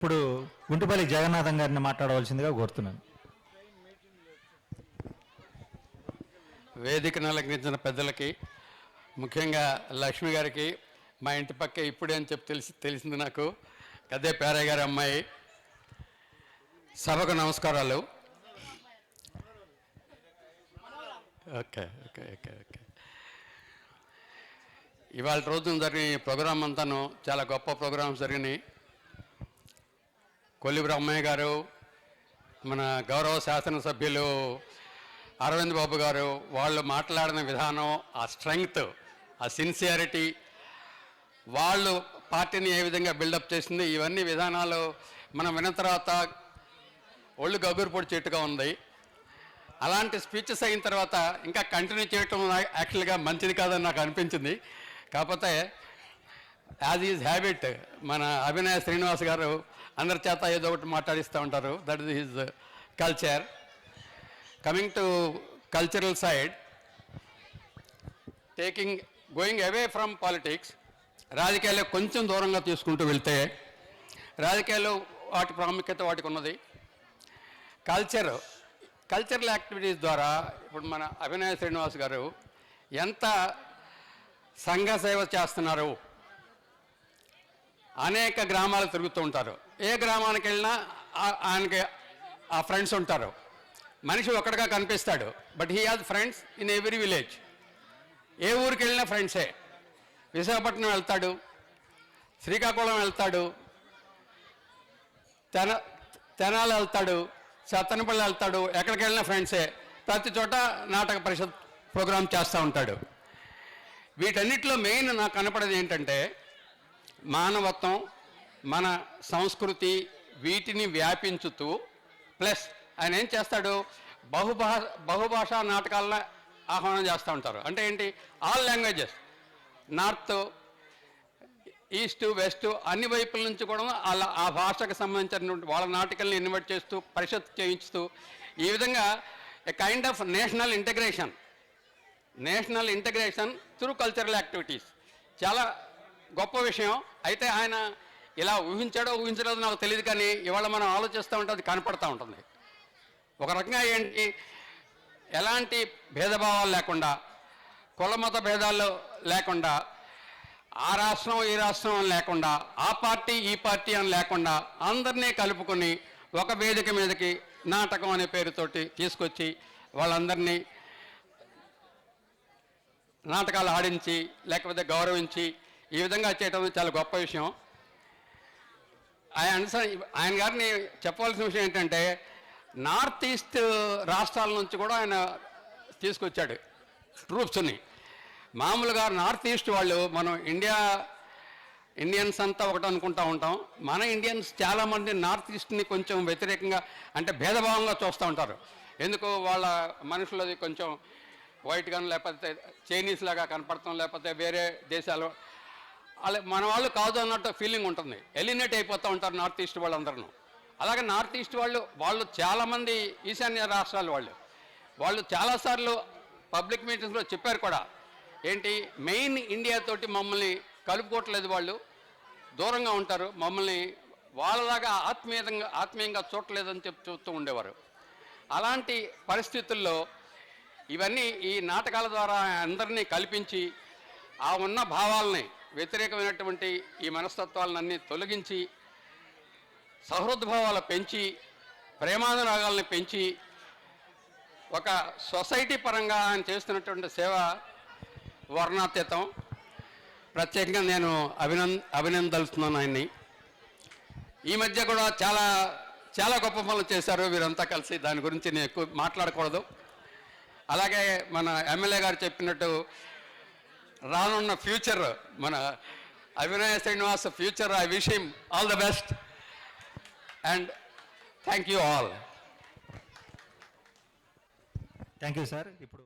ఇప్పుడు గుంటుపల్లి జగన్నాథం గారిని మాట్లాడవలసిందిగా కోరుతున్నాను. వేదికను అలంకరించిన పెద్దలకి ముఖ్యంగా లక్ష్మి గారికి మా ఇంటి పక్క ఇప్పుడే అని చెప్పి తెలిసి తెలిసింది నాకు. అదే పేరయ్య గారి అమ్మాయి. సభకు నమస్కారాలు. Okay okay okay okay. ఇవాళ రోజున జరిగిన ప్రోగ్రాం అంతాను చాలా గొప్ప ప్రోగ్రామ్స్ జరిగినాయి. కొల్లి బ్రహ్మయ్య గారు మన గౌరవ శాసనసభ్యులు అరవింద్ బాబు గారు వాళ్ళు మాట్లాడిన విధానం ఆ స్ట్రెంగ్త్ ఆ సిన్సియారిటీ వాళ్ళు పార్టీని ఏ విధంగా బిల్డప్ చేసింది ఇవన్నీ విధానాలు మనం విన్న తర్వాత ఒళ్ళు గగురు పొడి చెట్టుగా ఉంది. అలాంటి స్పీచెస్ అయిన తర్వాత ఇంకా కంటిన్యూ చేయటం యాక్చువల్గా మంచిది కాదని నాకు అనిపించింది. కాకపోతే యాజ్ ఈజ్ హ్యాబిట్ మన అభినయ శ్రీనివాస్ గారు అందరి చేత ఏదో ఒకటి మాట్లాడిస్తూ ఉంటారు. That is his culture coming to cultural side taking going away from politics రాజకీయాల్లో కొంచెం దూరంగా తీసుకుంటూ వెళ్తే రాజకీయాల్లో వాటి ప్రాముఖ్యత వాటికి ఉన్నది. కల్చర్ కల్చరల్ యాక్టివిటీస్ ద్వారా ఇప్పుడు మన అభినయ శ్రీనివాస్ గారు ఎంత సంఘ సేవ చేస్తున్నారు? అనేక గ్రామాలు తిరుగుతూ ఉంటారు. ఏ గ్రామానికి వెళ్ళినా ఆయనకి ఆ ఫ్రెండ్స్ ఉంటారు. మనిషి ఒక్కడిగా కనిపిస్తాడు. But he has friends in every village ఏ ఊరికి వెళ్ళినా ఫ్రెండ్సే విశాఖపట్నం వెళ్తాడు. శ్రీకాకుళం వెళ్తాడు. తెన తెనాలి వెళ్తాడు. సత్తనపల్లి వెళ్తాడు. ఎక్కడికి వెళ్ళినా ఫ్రెండ్సే ప్రతి చోట నాటక పరిషత్ ప్రోగ్రాం చేస్తూ ఉంటాడు. వీటన్నిటిలో మెయిన్ నాకు కనపడేది ఏంటంటే మానవత్వం మన సంస్కృతి వీటిని వ్యాపించుతూ ప్లస్ ఆయన ఏం చేస్తాడు? బహుభా బహుభాషా నాటకాలను ఆహ్వానం చేస్తూ ఉంటారు. అంటే ఏంటి? All languages. North east west అన్ని వైపుల నుంచి కూడా అలా ఆ భాషకు సంబంధించినటువంటి వాళ్ళ నాటకాలను ఇన్వైట్ చేస్తూ పరిషత్ చేయించుతూ ఈ విధంగా a kind of national integration national integration through cultural activities. చాలా గొప్ప విషయం. అయితే ఆయన ఇలా ఊహించాడో ఊహించలేదో నాకు తెలియదు కానీ ఇవాళ మనం ఆలోచిస్తూ ఉంటే అది కనపడతా ఉంటుంది. ఒక రకంగా ఏంటి? ఎలాంటి భేదభావాలు లేకుండా కుల మత భేదాలు లేకుండా ఆ రాష్ట్రం ఈ రాష్ట్రం అని లేకుండా ఆ పార్టీ ఈ పార్టీ అని లేకుండా అందరినీ కలుపుకొని ఒక వేదిక మీదకి నాటకం అనే పేరుతోటి తీసుకొచ్చి వాళ్ళందరినీ నాటకాలు ఆడించి లేకపోతే గౌరవించి ఈ విధంగా చేయటం చాలా గొప్ప విషయం. ఆయన ఆయన గారిని చెప్పవలసిన విషయం ఏంటంటే నార్త్ ఈస్ట్ రాష్ట్రాల నుంచి కూడా ఆయన తీసుకొచ్చాడు ట్రూప్స్ని. మామూలుగా నార్త్ ఈస్ట్ వాళ్ళు మనం ఇండియా ఇండియన్స్ అంతా ఒకటి అనుకుంటా ఉంటాం. మన ఇండియన్స్ చాలామంది నార్త్ ఈస్ట్ని కొంచెం వ్యతిరేకంగా అంటే భేదభావంగా చూస్తూ ఉంటారు. ఎందుకు? వాళ్ళ మనుషులది కొంచెం వైట్ కానీ లేకపోతే చైనీస్ లాగా కనపడతాం లేకపోతే వేరే దేశాలు అలా మన వాళ్ళు కాదు అన్నట్టు ఫీలింగ్ ఉంటుంది. ఎలినేట్ అయిపోతూ ఉంటారు నార్త్ ఈస్ట్ వాళ్ళందరూ అలాగే నార్త్ ఈస్ట్ వాళ్ళు వాళ్ళు చాలామంది ఈశాన్య రాష్ట్రాల వాళ్ళు. వాళ్ళు చాలాసార్లు పబ్లిక్ మీటింగ్స్లో చెప్పారు కూడా. ఏంటి? మెయిన్ ఇండియాతోటి మమ్మల్ని కలుపుకోవట్లేదు వాళ్ళు. దూరంగా ఉంటారు. మమ్మల్ని వాళ్ళలాగా ఆత్మీయంగా ఆత్మీయంగా చూడలేదని చెప్పి చూస్తూ ఉండేవారు. అలాంటి పరిస్థితుల్లో ఇవన్నీ ఈ నాటకాల ద్వారా అందరినీ కల్పించి ఆ ఉన్న భావాలని వ్యతిరేకమైనటువంటి ఈ మనస్తత్వాలన్నీ తొలగించి సహృద్భావాలు పెంచి ప్రేమానురాగాల్ని పెంచి ఒక సొసైటీ పరంగా ఆయన చేస్తున్నటువంటి సేవ వర్ణాతీతం. ప్రత్యేకంగా నేను అభినంద అభినందలుస్తున్నాను ఆయన్ని. ఈ మధ్య కూడా చాలా చాలా గొప్ప పనులు చేశారు వీరంతా కలిసి. దాని గురించి నేను ఎక్కువ మాట్లాడకూడదు. అలాగే మన ఎమ్మెల్యే గారు చెప్పినట్టు రానున్న ఫ్యూచర్ మన Abhinaya Srinivas future I wish him all the best. And thank you all. Thank you sir. ఇప్పుడు